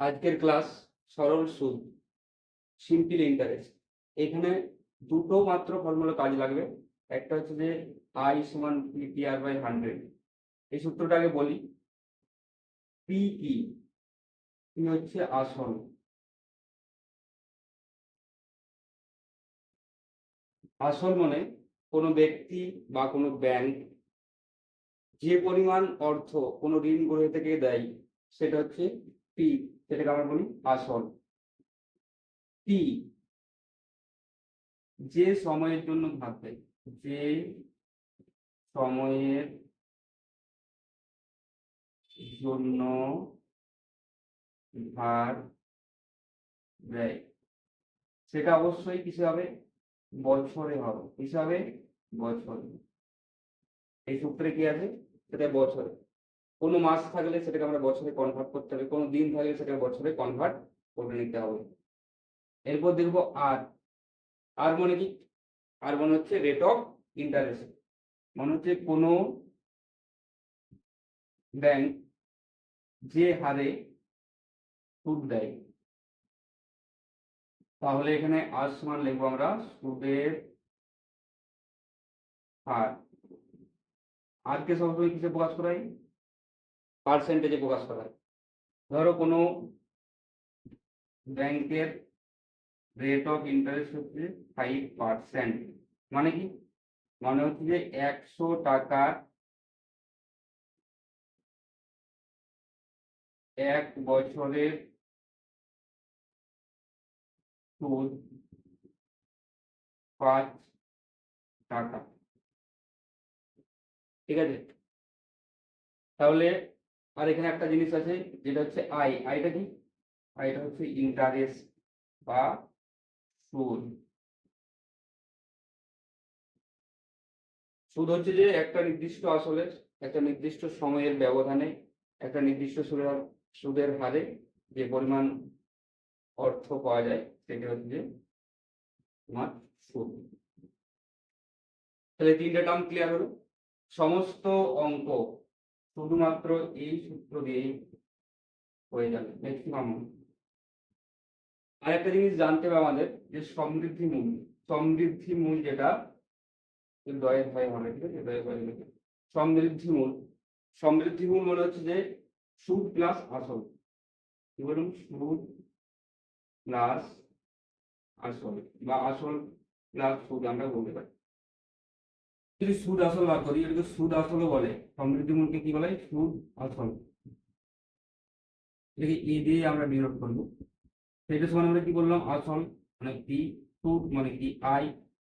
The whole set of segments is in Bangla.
আজকের ক্লাস সরল সুদ সিম্পল ইন্টারেস্ট এখানে দুটো মাত্র ফর্মুলা কাজ লাগবে। একটা হচ্ছে যে আই সমান P T R by hundred এই সূত্রটা আগে বলি। পি কি পি হচ্ছে আসল। আসল মানে কোনো ব্যক্তি বা কোনো ব্যাংক যে পরিমাণ অর্থ কোনো ঋণ গ্রহে থেকে দেয়, সেটা হচ্ছে পি সেটাকে আমরা বলি আসল। টি যে সময়ের জন্য দেয় যে সময়ের জন্য ভার দেয় সেটা অবশ্যই কিসে হবে? বছরে হবে। কিসে হবে? বছরে। এই সূত্রে কি আছে? সেটা বছরে। কোনো মাস থাকলে সেটাকে আমরা বছরে কনভার্ট করতে হবে, কোনো দিন থাকলে সেটাকে বছরে কনভার্ট করে নিতে হবে। এরপর দেখব আর আর মানে কি? আর মানে হচ্ছে রেট অফ ইন্টারেস্ট মানে হচ্ছে কোনো ব্যাংক যে হারে সুদ দেয়। তাহলে এখানে আর সমান লিখব আমরা সুদের হার। আরকে সবসময় কিসে প্রকাশ করাই পার্সেন্টেজে প্রকাশ করাই ধরো কোনো ব্যাংকের রেট অফ ইন্টারেস্ট হচ্ছে ফাইভ পার্সেন্ট মানে কি? মানে হচ্ছে যে একশো টাকার এক বছরের সুদ পাঁচ টাকা। ঠিক আছে? তাহলে আর এখানে একটা জিনিস আছে, যেটা হচ্ছে আই আইটা কি? আইটা হচ্ছে ইন্টারেস্ট বা সুদ সুদ হচ্ছে যে একটা নির্দিষ্ট আসলে, একটা নির্দিষ্ট সময়ের ব্যবধানে, একটা নির্দিষ্ট সুদের সুদের হারে যে পরিমাণ অর্থ পাওয়া যায়, সেটা হচ্ছে তোমার সুদ তাহলে তিনটে টার্ম ক্লিয়ার হলো। সমস্ত অঙ্ক শুধুমাত্র এই সূত্র দিয়েই হয়ে যাবে ম্যাক্সিমাম আর একটা জিনিস জানতে হবে আমাদের যে সমৃদ্ধি মূল। সমৃদ্ধি মূল যেটা দয়ের ভয় হবে, ঠিক আছে? দয়ের ভয় সমৃদ্ধি মূল। সমৃদ্ধি মূল মনে হচ্ছে যে সুদ প্লাস আসল। কি বলুন? সুদ প্লাস আসল বা আসল প্লাস সুদ আমরা বলতে পারি। যদি সুদ আসল বার করি, এটাকে সুদ আসলও বলে। সমৃদ্ধি মূলকে কি বলে? সুদ আসল। এটাকে এ দিয়ে আমরা ডিনোট করব। সেটা সমান আমরা কি বললাম? আসল মানে পি, সুদ মানে কি? আই।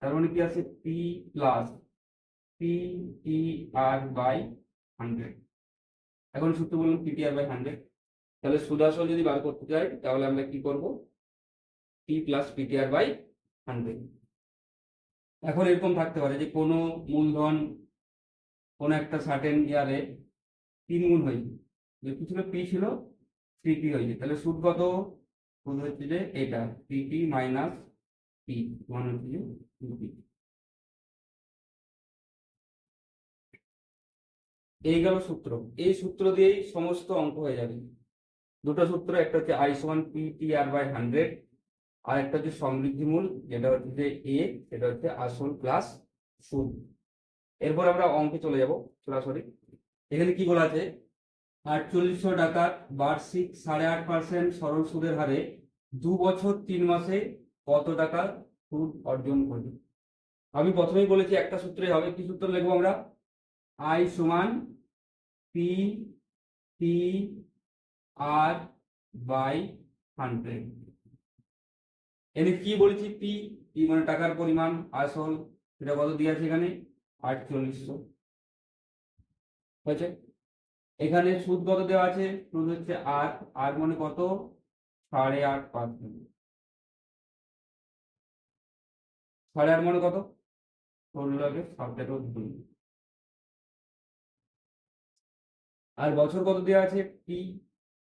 তার মানে কি আছে? P plus, P T R by hundred. এখন সূত্র বললাম P T R by hundred. তাহলে সুদ আসল যদি বার করতে চাই তাহলে আমরা কি করব? P plus P T R by hundred. এখন এরকম থাকতে পারে যে কোনো মূলধন কোনো একটা সার্টেন ইয়ারে তিন গুণ হয়েছে যে কি ছিল পি ছিল থ্রি পি হয়েছে তাহলে সুদ কত? সুদ হচ্ছে যে এটা থ্রি পি মাইনাস পি মানে হচ্ছে যে টু পি এই গেল সূত্র। এই সূত্র দিয়েই সমস্ত অঙ্ক হয়ে যাবে। দুটো সূত্র, একটা হচ্ছে আই সমান P T R by hundred আর একটা হচ্ছে সমৃদ্ধিমূল, যেটা হচ্ছে যে এ সেটা হচ্ছে আসল প্লাস সুদ এরপর আমরা অঙ্কে চলে যাব সরাসরি এখানে কি বলা আছে? আটচল্লিশশো টাকার বার্ষিক সাড়ে আট পার্সেন্ট সরল সুদের হারে দু বছর তিন মাসে কত টাকা সুদ অর্জন করবে? আমি প্রথমেই বলেছি একটা সূত্রে হবে, কি সূত্র লিখব আমরা? আই সমান P T R by hundred. এখানে কি বলেছি? পি পি মানে টাকার পরিমাণ, আসল সেটা কত দিয়ে আছে এখানে? আটচল্লিশশো। হয়েছে? এখানে সুদ কত দেওয়া আছে? সুদ হচ্ছে আট। আট মানে কত? সাড়ে আট পার্সেন্ট সাড়ে আট মানে কত? ষোলো লাগে সতেরো দুই। আর বছর কত দেওয়া আছে? পি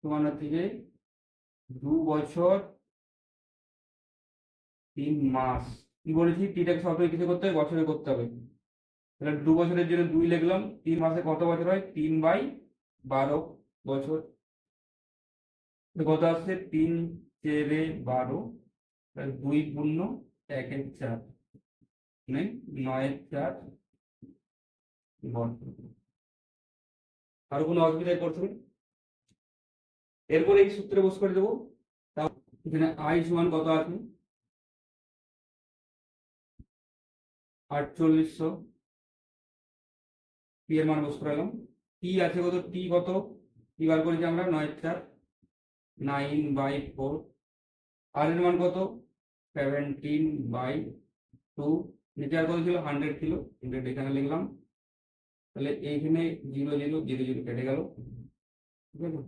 সমান হচ্ছে যে দু বছর তিন মাস। কি বলেছি? টিটাকে সবসময় কিছু করতে হবে, বছরে করতে হবে। তাহলে দু বছরের জন্য দুই লিখলাম, তিন মাসে কত বছর হয়? তিন বাই বারো বছর। কত আসছে? তিন চেরে বারো দুই পূর্ণ একের চার। মানে নয়ের চার বর্গ। আরও কোনো অসুবিধায় না? এরপরে এই সূত্রে বস করে দেবো। এখানে আই সমান কত আছে? আটচল্লিশশো। পি এর মান বস করালাম টি আছে কত? টি কত? টি বার করেছি আমরা নয় চার। নাইন বাই ফোর আর এর মান কত? সেভেন্টিন বাই টু নিচে আর কত ছিল? হান্ড্রেড ছিল। হান্ড্রেড এখানে লিখলাম। তাহলে এইখানে জিরো জিরো জিরো জিরো কেটে গেল। ঠিক আছে?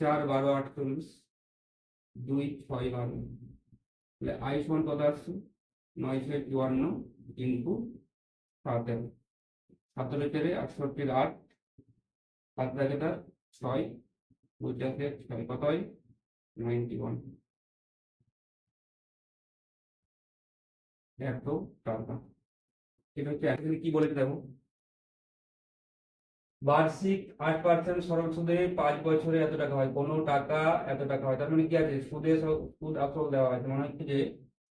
চার বারো আটচল্লিশ। দুই ছয় বারো। তাহলে আই সমান কত আসছে? নয়শো চুয়ান্ন ইন্টু সতেরো সতেরো চেরে আটষট্টির আট, সাত তার ছয় পঁচাশের ছয়, কত হয়? Ninety one. এত টাকা। এটা হচ্ছে কি বলেছে দেখো? বার্ষিক আট পার্সেন্ট সরল সুদে পাঁচ বছরে এত টাকা হয়? কোনো টাকা এত টাকা হয়? তার মানে কি আছে? সুদে সুদ আসল দেওয়া আছে। মনে হচ্ছে যে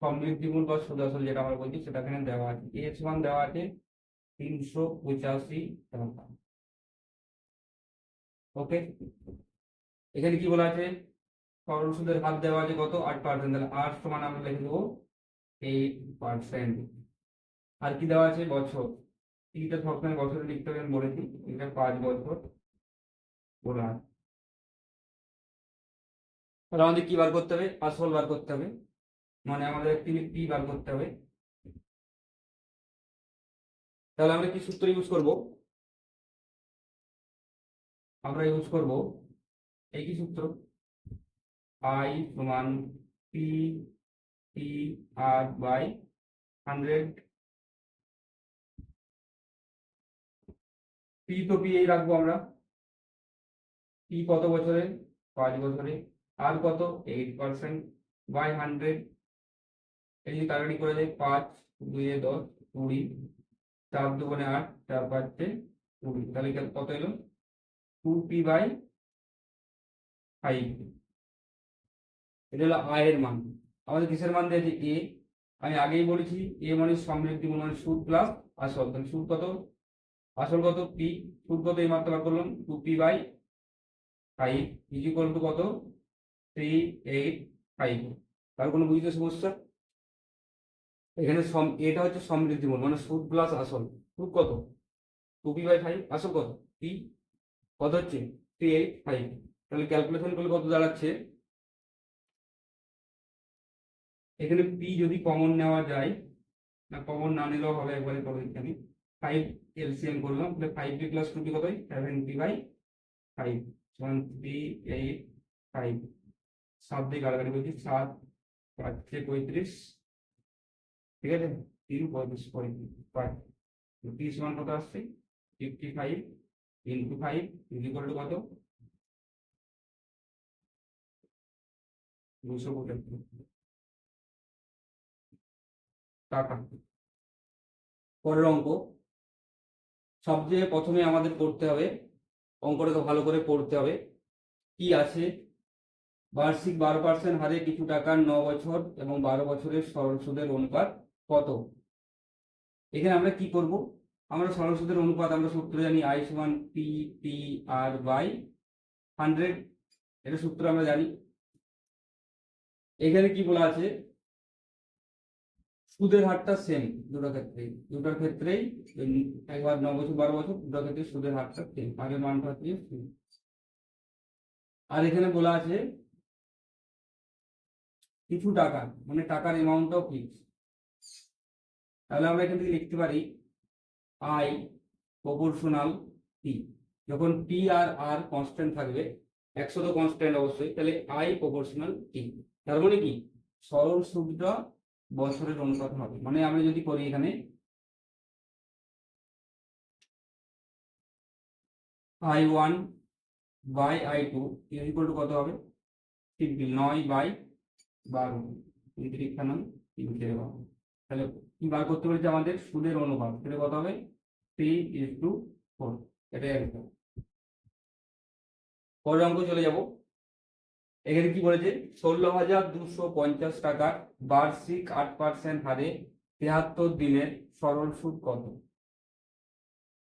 সমৃদ্ধিমূল বা সুদ আসল যেটা আমরা বলছি সেটা এখানে দেওয়া আছে। এস ওয়ান দেওয়া আছে তিনশো পঁচাশি টাকা। ওকে এখানে কি বলা আছে? সরল সুদের হাত দেওয়া আছে কত? আট পার্সেন্ট তাহলে আট সমান আমরা লিখে দেবো এইট পার্সেন্ট আর কি দেওয়া আছে? বছর। তিনটা সবসময় বছরে লিখতে হবে বলেছি এটা পাঁচ বছর। বলা তাহলে আমাদের কি বার করতে হবে? আসল বার করতে হবে। মানে আমাদের একটি পি বার করতে হবে। তাহলে আমরা কি সূত্র ইউজ করব? আমরা ইউজ করব এই কি সূত্র? আই সমান P T R, by hundred P তো পি এই রাখব আমরা। পি কত বছরে? পাঁচ বছরে। আর কত? এইট পার্সেন্ট বাই হান্ড্রেড এই যদি কাটাকাটি করে যায় পাঁচ দুইয়ে দশ, কুড়ি। চার দুগুণে আট, চার পাঁচে কুড়ি। তাহলে কত এলো? টু পি বাই ফাইভ এটা হলো আয়ের মান। আমাদের কিসের মান দিয়েছে? এ আমি আগেই বলেছি এ মানে সমৃদ্ধি মানে সুদ প্লাস আসল তাহলে সুদ কত? আসল কত? পি সুদ কত এই মাত্রা করলাম? Two P by five is equal to কত? থ্রি এইট ফাইভ তার কোনো বুঝতে সমস্যা এখানে সম, এটা হচ্ছে সমৃদ্ধিমূল মানে সুদ প্লাস আসল। সুদ কত? টু পি বাই ফাইভ আসল কত? পি কত হচ্ছে? থ্রি এইট ফাইভ তাহলে ক্যালকুলেশন করলে কত দাঁড়াচ্ছে? এখানে পি যদি কমন নেওয়া যায়, না কমন না নিলেও হবে, একবারে করে এখানে ফাইভ এলসিএম করলাম, তাহলে five P plus two P কত seven P by five one three eight five সাত দিয়ে গাড়াগাড়ি বলছি সাত পাঁচে পঁয়ত্রিশ। ঠিক আছে? তিন পঁয়ত্রিশ পঁয়ত্রিশ পি সমান কত আসছে? Fifty five into five equal to কত? দুশো পঁচাত্তর। টাকা। পরের অঙ্ক। সবচেয়ে প্রথমে আমাদের পড়তে হবে, অঙ্কটাকে ভালো করে পড়তে হবে। কি আছে? বার্ষিক বারো পার্সেন্ট হারে কিছু টাকার ন বছর এবং বারো বছরের সরল সুদের অনুপাত কত? এখানে আমরা কি করব? আমরা সরল সুদের অনুপাত আমরা সূত্র জানি আই সমান P T R by hundred এটা সূত্র আমরা জানি। এখানে কি বলা আছে? সুদের হারটা সেম দুটো ক্ষেত্রেই। দুটোর ক্ষেত্রেই একবার ন বছর, বারো বছর, দুটো ক্ষেত্রে সুদের হারটা সেম আগের মানটা same। আর এখানে বলা আছে কিছু টাকা মানে টাকার অ্যামাউন্টটাও ফিক্স তাহলে আমরা এখান থেকে লিখতে পারি আই প্রপোর্শনাল টি যখন পি আর আর কনস্ট্যান্ট থাকবে, একশো তো কনস্ট্যান্ট অবশ্যই, তাহলে আই প্রপোর্শনাল টি তার মানে কি? সরল সুদটা বছরের অনুপাত হবে। মানে আমি যদি করি এখানে I one by I two equal to কত হবে? সিম্পল নয় বাই বারো। তিরিক্ষা নয় তিন ছেড়ে তাহলে কি বার করতে পেরেছি আমাদের? সুদের অনুপাত। সেটা কত হবে? থ্রি ইস টু ফোর এটাই একদম পরের অঙ্ক চলে যাব। এখানে কি বলেছে? ষোলো হাজার দুশো পঞ্চাশ টাকার বার্ষিক আট পার্সেন্ট হারে তেহাত্তর দিনের সরল সুদ কত?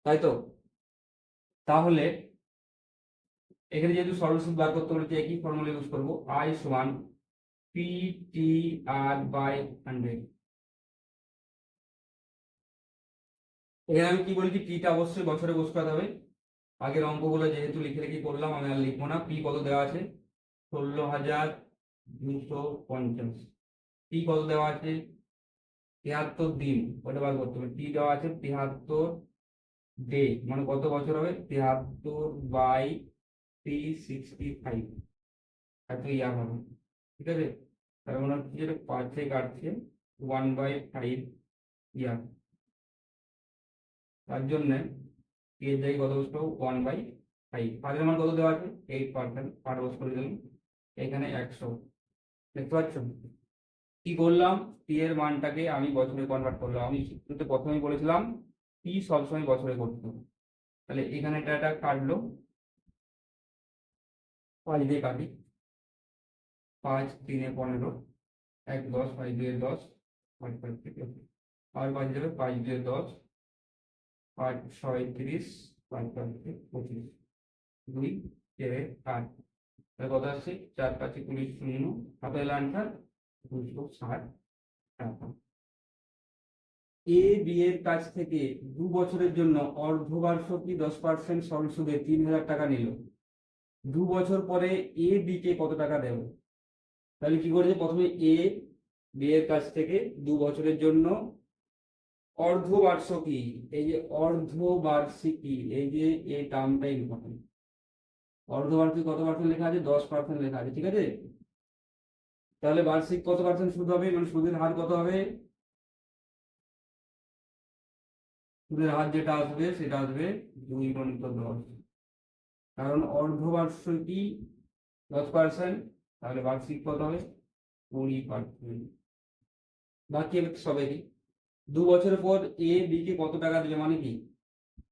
তাই তো? তাহলে এখানে যেহেতু সরল সুদ বার করতে বলেছে, একই ফর্মুলা ইউজ করব। আই সমান P T R by hundred এখানে আমি কি বলেছি? পিটা অবশ্যই বছরে বসাতে হবে। আগের অঙ্কগুলো যেহেতু লিখে লিখে করলাম আমি আর লিখব না। পি কত দেওয়া আছে? ষোলো হাজার দুশো পঞ্চাশ। পি কত দেওয়া আছে তিয়াত্তর দিন ওটা বার করতে হবে? টি দেওয়া আছে তিয়াত্তর ডে মানে কত বছর হবে? তিয়াত্তর বাই থ্রি সিক্সটি ফাইভ এত ইয়ার হবে, ঠিক আছে? তার মানে হচ্ছে যেটা পাঁচে কাটছে ওয়ান বাই ফাইভ ইয়ার তার জন্য এর জায়গায় কত বসল ওয়ান বাই ফাইভ ফাইভের মান কত দেওয়া আছে? এইট পার্সেন্ট পার করে দিলাম, এখানে একশো। দেখতে পাচ্ছ? কি করলাম? পি এর মানটাকে আমি বছরে কনভার্ট করলাম। আমি সূত্রতে প্রথমেই বলেছিলাম পি সবসময় বছরে করতে। তাহলে এখানে এটা একটা কাটলো। পাঁচ দিয়ে কাটি। পাঁচ, তিনে পনেরো। এক, দশ, পাঁচ দুয়ে দশ। পাঁচ পাঁচ থেকে আর পাঁচ যাবে পাঁচ দুয়ে দশ। পাঁচ ছয়, তিরিশ, পাঁচ পাঁচ থেকে পঁচিশ। দুই চারে আট। তাহলে কত আসছে? চার, পাঁচে কুড়ি শূন্য। হাতে আনসার এ বি এর কাছ থেকে দু বছরের জন্য অর্ধবার্ষিকী দশ পার্সেন্ট সরল সুদে তিন হাজার টাকা নিল। দু বছর পরে এ বি কে কত টাকা দেব? তাহলে কি করেছে? প্রথমে এ বি এর কাছ থেকে দু বছরের জন্য অর্ধবার্ষিকী, এই যে অর্ধবার্ষিকী, এই যে এই টার্মটা ইম্পর্টেন্ট অর্ধবার্ষিক কত পার্সেন্ট লেখা আছে? দশ পার্সেন্ট লেখা আছে, ঠিক আছে? তাহলে বার্ষিক কত পার্সেন্ট সুদ হবে? মানে সুদের হার কত হবে? সুদের হার যেটা আসবে, সেটা আসবে দুই গণিত দশ। কারণ অর্ধবার্ষিকী দশ পার্সেন্ট তাহলে বার্ষিক কত হবে? কুড়ি পার্সেন্ট বাকি সবাই দু বছর পর এ বি কে কত টাকা দেবে মানে কি?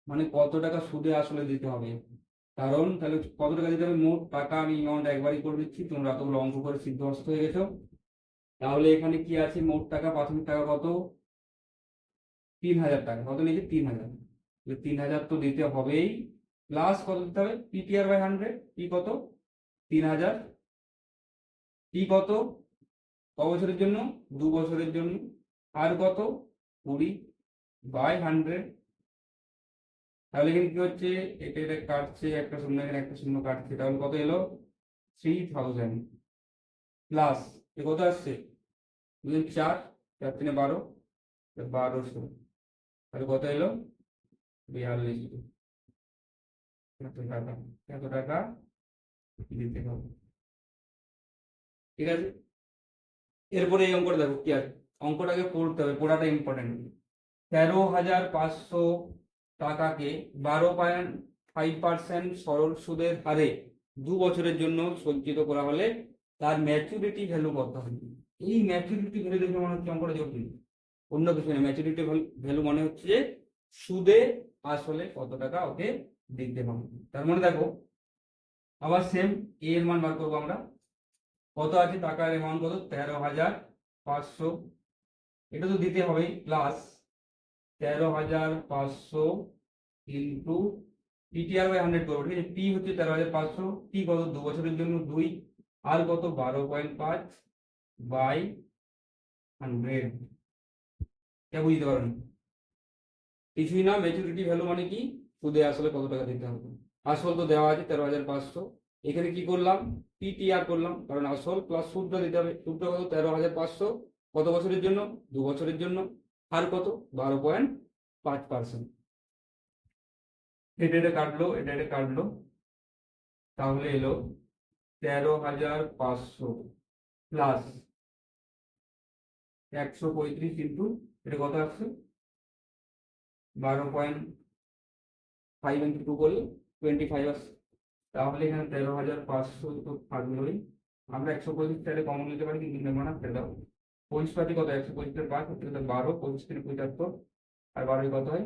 মানে কত টাকা সুদে আসলে দিতে হবে? কারণ তাহলে কত টাকা দিতে হবে? মোট টাকা আমি অ্যামাউন্ট একবারই করে দিচ্ছি, তোমরা এতগুলো অঙ্ক করে সিদ্ধহস্ত হয়ে গেছো। তাহলে এখানে কি আছে? মোট টাকা, প্রাথমিক টাকা কত? তিন হাজার টাকা। কত নিয়েছে? তিন হাজার। তিন হাজার তো দিতে হবেই। প্লাস কত দিতে হবে? পিটিআর বাই হান্ড্রেড পি কত? তিন হাজার। পি কত? ক বছরের জন্য? দু বছরের জন্য। আর কত? কুড়ি বাই হান্ড্রেড তাহলে কিন্তু কি হচ্ছে? এটা এটা কাটছে, একটা শূন্য, এখানে একটা শূন্য কাটছে। তাহলে কত এলো? থ্রি থাউজেন্ড প্লাস এ কত আসছে? দুজন চার চার তিনে বারো বারোশো তাহলে কত এলো? বিয়াল্লিশ এত টাকা এত টাকা দিতে হবে। ঠিক আছে? এরপরে এই অঙ্কটা দেখো, কি আছে? অঙ্কটাকে পড়তে হবে, পড়াটা ইম্পর্টেন্ট তেরো হাজার পাঁচশো টাকাকে বারো পয়েন্ট ফাইভ পার্সেন্ট সরল সুদের হারে দু বছরের জন্য সঞ্চিত করা হলে তার ম্যাচুরিটি ভ্যালু কত হবে। এই ম্যাচুরিটি ভ্যালু দেখে মনে হচ্ছে অঙ্কটা জটিল। অন্য কিছু না ম্যাচুরিটি ভ্যালু মনে হচ্ছে যে সুদে আসলে কত টাকা ওকে দিতে হবে তার মানে দেখো, আবার সেম এ এর মান বার করব আমরা। কত আছে? টাকার অ্যামাউন্ট কত? তেরো হাজার পাঁচশো। এটা তো দিতে হবে প্লাস তেরো হাজার পাঁচশো ইন্টু পিটিআর বাই হান্ড্রেড করব ঠিক আছে? পি হচ্ছে তেরো হাজার পাঁচশো পি কত? দু বছরের জন্য দুই, আর কত? বারো পয়েন্ট পাঁচ বাই হান্ড্রেড। কে বুঝতে পারেন কিছুই না ম্যাচুরিটি ভ্যালু মানে কি? সুদে আসলে কত টাকা দিতে হবে। আসল তো দেওয়া আছে তেরো হাজার পাঁচশো। এখানে কি করলাম? পিটিআর করলাম, কারণ আসল প্লাস সুদটা দিতে হবে। সুদটা কত? তেরো হাজার পাঁচশো। কত বছরের জন্য? দু বছরের জন্য। আর কত? বারো পয়েন্ট পাঁচ পার্সেন্ট। এটা এটা কাটলো এটা এটা কাটলো। তাহলে এলো তেরো হাজার পাঁচশো প্লাস একশো পঁয়ত্রিশ ইন্টু এটা কত আসছে? বারো পয়েন্ট ফাইভ ইন্টু টু করলে টোয়েন্টি ফাইভ আসছে। তাহলে এখানে তেরো হাজার পাঁচশো তো থাকলোই। আমরা একশো পঁয়ত্রিশ তাহলে কমন নিতে পারি, কিন্তু নেব না ফেলে পঁচিশ পাতি কত একশো পঁচিশের পাঁচ বারো, পঁচিশ থেকে পঁচাত্তর। আর বারোই কত হয়?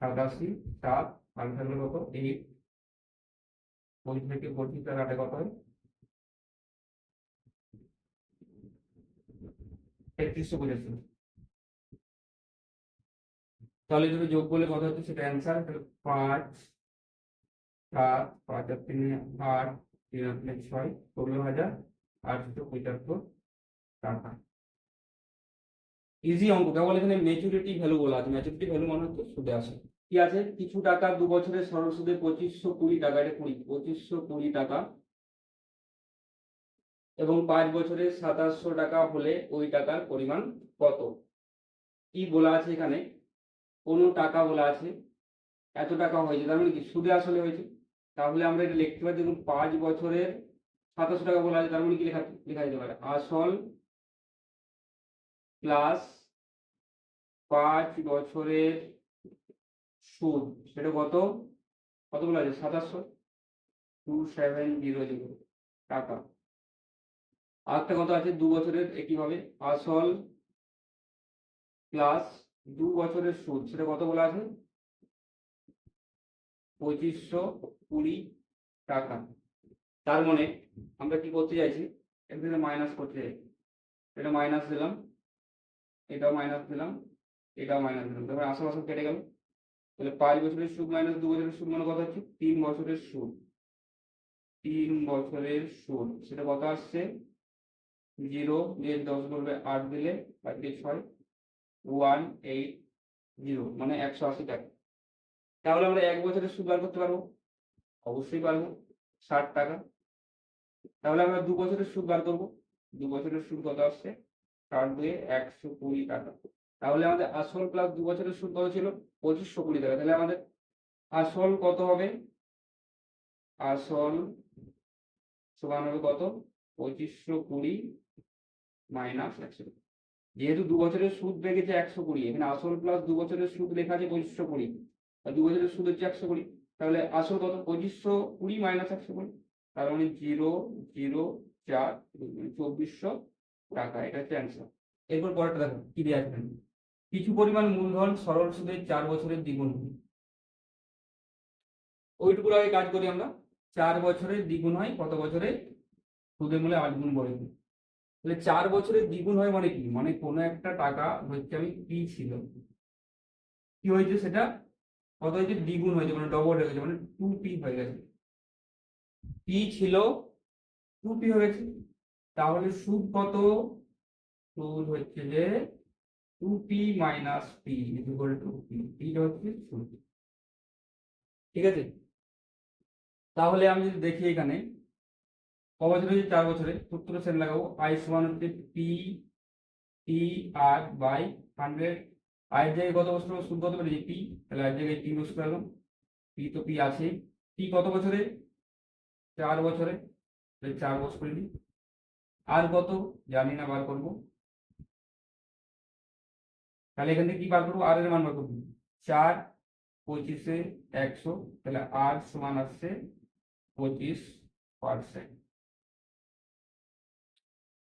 সাতাশি, সাত, আর কত? এইট পঁচিশ থেকে পঁচিশ টাকা আটে কত হয়? একত্রিশশো পঁচাশি তাহলে যদি যোগ করলে কত হচ্ছে? সেটা অ্যান্সার পাঁচ, সাত, পাঁচ আর তিন আট তিন আট ছয়, ষোলো হাজার আটশো পঁচাত্তর টাকা ইজি অঙ্ক কেবল এখানে ম্যাচুরিটি ভ্যালু বলা আছে। ম্যাচুরিটি ভ্যালু মানে হচ্ছে সুদে আসে। কি আছে? কিছু টাকা দু বছরের সরল সুদে পঁচিশশো কুড়ি টাকা, এটা কুড়ি, পঁচিশশো কুড়ি টাকা। এবং পাঁচ বছরের সাতাশশো টাকা হলে ওই টাকার পরিমাণ কত? কি বলা আছে এখানে? কোনো টাকা বলা আছে? এত টাকা হয়েছে। তার মানে কি? সুদে আসলে হয়েছে। তাহলে আমরা এটা লিখতে পারি, দেখুন, পাঁচ বছরের সাতাশশো টাকা বলা আছে, তার মানে কি লেখা লেখা যেতে পারে। আসল প্লাস পাঁচ বছরের সুদ, সেটা কত? কত বলা আছে? সাতাশশো। টু সেভেন জিরো জিরো টাকা। আরেকটা কত আছে? দু বছরের একইভাবে আসল প্লাস দু বছরের সুদ, সেটা কত বলা আছে? পঁচিশশো কুড়ি টাকা। তার মানে আমরা কি করতে চাইছি? এখানে মাইনাস করতে চাই এটা মাইনাস দিলাম, এটাও মাইনাস দিলাম, এটাও মাইনাস দিলাম। তারপরে আশেপাশে কেটে গেল। তাহলে পাঁচ বছরের সুদ মাইনাস দু বছরের সুদ মানে কত হচ্ছে? তিন বছরের সুদ। তিন বছরের সুদ। সেটা কত আসছে? জিরো। দিয়ে দশ বলবে আট দিলে আর দিয়ে ছয়। One eight zero. মানে একশো আশি টাকা। তাহলে আমরা এক বছরের সুদ বার করতে পারব? অবশ্যই পারব। ষাট টাকা। তাহলে আমরা দু বছরের সুদ বার করব। দু বছরের সুদ কত আসছে? ষাট দুয়ে একশো কুড়ি টাকা। তাহলে আমাদের আসল প্লাস দু বছরের সুদ কত ছিল? পঁচিশশো কুড়ি টাকা। তাহলে আমাদের আসল কত হবে? আসল সমান হবে কত? পঁচিশশো কুড়ি মাইনাস একশো। কুড়ি যেহেতু দু বছরের সুদ লেগেছে একশো কুড়ি, এখানে আসল প্লাস দু বছরের সুদ লেখা আছে পঁচিশশো কুড়ি। আর দু বছরের সুদ হচ্ছে একশো কুড়ি। তাহলে আসল কত? পঁচিশশো কুড়ি মাইনাস একশো কুড়ি। তার মানে জিরো জিরো, চার চব্বিশশো টাকা, এটা হচ্ছে অ্যান্সার এরপর পরেরটা দেখো, কি দিয়ে আসবেন কিছু পরিমাণ মূলধন সরল সুদের চার বছরের দ্বিগুণ ওইটুকুর আগে কাজ করি আমরা। চার বছরের দ্বিগুণ হয়, কত বছরে? সুদের মূলে আট গুণ বলে তাহলে চার বছরের দ্বিগুণ হয় মানে কি? মানে কোনো একটা টাকা হচ্ছে আমি পি ছিল? কি হয়েছে সেটা? কত হয়েছে? দ্বিগুণ হয়েছে মানে ডবল হয়ে গেছে মানে টু পি হয়ে গেছে। পি ছিল টু পি হয়ে গেছে তাহলে সুদ কত? সুদ হচ্ছে যে two P minus P equal to P পিটা হচ্ছে সুদ। ঠিক আছে? তাহলে আমি যদি দেখি এখানে, ক বছর হচ্ছে চার বছরে। সূত্র সেন লাগাবো। আই সমান হচ্ছে P T R by hundred আয়ের জায়গায় কত বছর সুদ কত পেরেছি পি তাহলে আয়ের জায়গায় পি বসে পেলাম পি তো পি আছে। পি কত বছরে? চার বছরে চার বছর করে দিই আর কত? জানি না, বার করব। তাহলে এখান থেকে কি বার করব? আর এর মান বার করব। চার পঁচিশে একশো, তাহলে আর সমান আসছে পঁচিশ পার্সেন্ট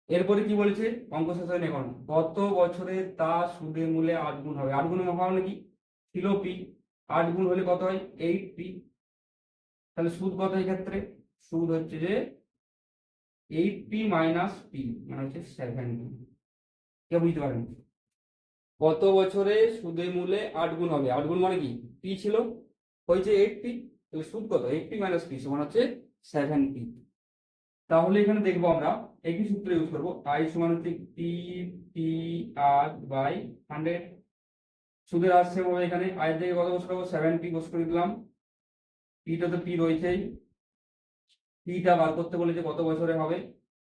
এরপরে কি বলেছে? অঙ্ক হয়নি এখন। কত বছরে তা সুদের মূলে আট গুণ হবে? আট গুণ হওয়া মানে কি? ছিল পি। আট গুণ হলে কত হয়? Eight P. তাহলে সুদ কত এই ক্ষেত্রে সুদ হচ্ছে যে এইট পি মাইনাস পি মানে হচ্ছে সেভেন কে বুঝতে পারেন? কত বছরে সুদের মূলে আট গুণ হবে? আট গুণ মানে কি? পি ছিল। হয়েছে এইট পি সুদ কত? এইট পি মাইনাস পি সমান হচ্ছে সেভেন পি তাহলে এখানে দেখব আমরা, একই সূত্র ইউজ করব। আই সমান হচ্ছে P P R by hundred সুদের আসছে বলে এখানে। আয়ের জায়গায় কত বছর সেভেন পি বস করে দিলাম। পিটা তো পি রয়েছেই। পিটা বার করতে বলেছে কত বছরে হবে?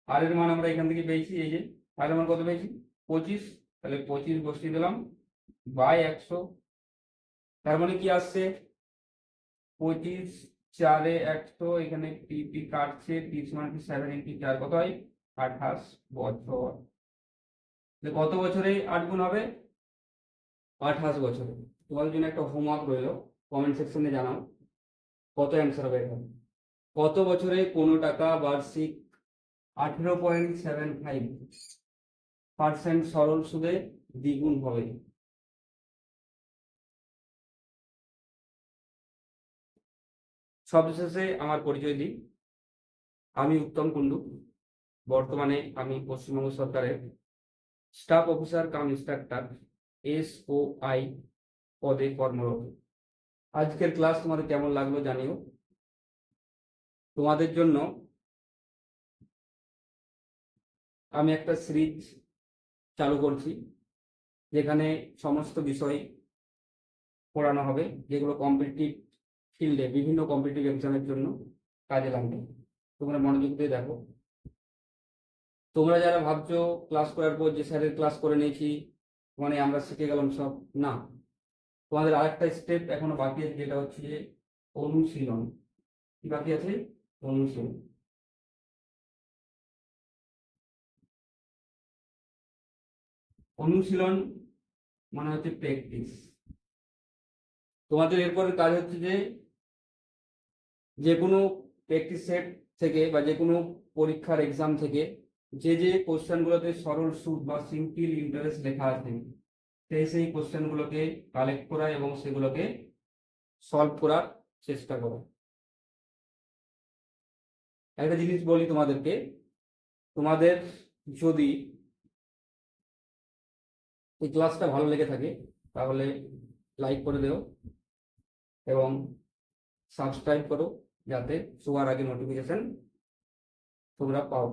আর এর মান আমরা এখান থেকে পেয়েছি, এই যে আর এর মান কত পেয়েছি? পঁচিশ। তাহলে পঁচিশ বসিয়ে দিলাম। বাই একশো। তার মানে কি আসছে? পঁচিশ চারে একশো, এখানে পি পি কাটছে। পি মানে কি সেভেন ইন্টু চার কত হয়? আঠাশ বছর। কত বছরে আট গুণ হবে? আঠাশ বছরে। তোমাদের জন্য একটা হোমওয়ার্ক রইল। কমেন্ট সেকশনে জানাও। কত অ্যান্সার হবে এখানে? কত বছরে কোনো টাকা বার্ষিক আঠেরো পয়েন্ট সেভেন ফাইভ পার্সেন্ট সরল সুদে দ্বিগুণ হবে? সবশেষে আমার পরিচয় দিই। আমি উত্তম কুণ্ডু। বর্তমানে আমি পশ্চিমবঙ্গ সরকারের staff officer cum instructor, S O I পদে কর্মরত। আজকের ক্লাস তোমাদের কেমন লাগল জানিও। তোমাদের জন্য আমি একটা সিরিজ চালু করছি, যেখানে সমস্ত বিষয় পড়ানো হবে, যেগুলো কম্পিটিটিভ ফিল্ডে বিভিন্ন কম্পিটিটিভ এক্সামের জন্য কাজে লাগবে। তোমরা মনোযোগ দিয়ে দেখো। তোমরা যারা ভাবছ ক্লাস করার পর যে স্যারের ক্লাস করে নিয়েছি মানে আমরা শিখে গেলাম সব, না। তোমাদের আরেকটা স্টেপ এখনও বাকি আছে, যেটা হচ্ছে অনুশীলন। কি বাকি আছে? অনুশীলন অনুশীলন মানে হচ্ছে প্র্যাকটিস তোমাদের এরপরের কাজ হচ্ছে যে যে কোনো প্র্যাকটিস সেট থেকে বা যে কোনো পরীক্ষার এক্সাম থেকে যে যে কোশ্চেনগুলোতে সরল সুদ বা সিম্পল ইন্টারেস্ট লেখা আছে সেই সেই কোশ্চেনগুলোকে কালেক্ট করা এবং সেগুলোকে সলভ করার চেষ্টা করো। একটা জিনিস বলি তোমাদেরকে। তোমাদের যদি এই ক্লাসটা ভালো লেগে থাকে, তাহলে লাইক করে দেও এবং সাবস্ক্রাইব করো যাতে শোয়ার আগে নোটিফিকেশন তোমরা পাও।